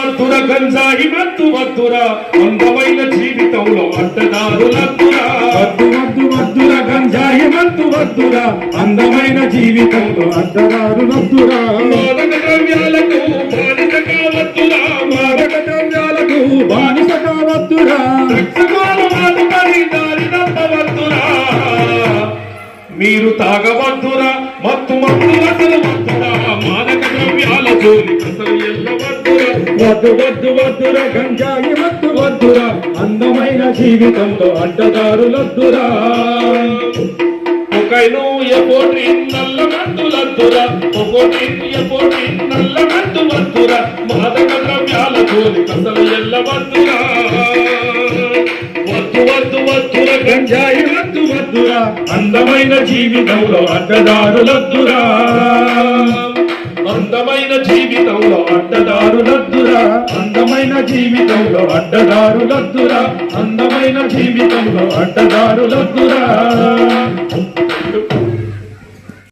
గంజాయి మత్తు వద్దుర అందమైన జీవితంలో అడ్డదారులద్దురా గంజాయి వద్దుర అందమైన జీవితంలో అద్దరారు వద్దురా మాదక ద్రవ్యాలకు బానిస కావద్దురా. మాదక ద్రవ్యాలకు బానిస కావద్దురా. రక్షకాల మాటపడి దారి తప్పవద్దురా మీరు తాగవద్దురా మత్తు మత్తు వద్దురా మాదక ద్రవ్యాల జోలి వద్దు వద్దు వద్దుర గంజాయి మత్తు వద్దురా అందమైన జీవితంలో అడ్డదారులొద్దురా. ఒకైను ఎపోటి నల్ల మందులద్దురా ఒకటి ఎపోటి నల్ల మందు వద్దురా. మాదక ద్రవ్యాల జోలి అసలు ఎల్లవద్దురా. వద్దు వద్దు వద్దురా గంజాయి వద్దు వద్దురా. అందమైన జీవితంలో అడ్డదారులద్దురా. అందమైన జీవితంలో అడ్డదారుల అందమైన జీవితంలో అడ్డదారులద్దురా అందమైన జీవితంలో అడ్డదారులద్దురా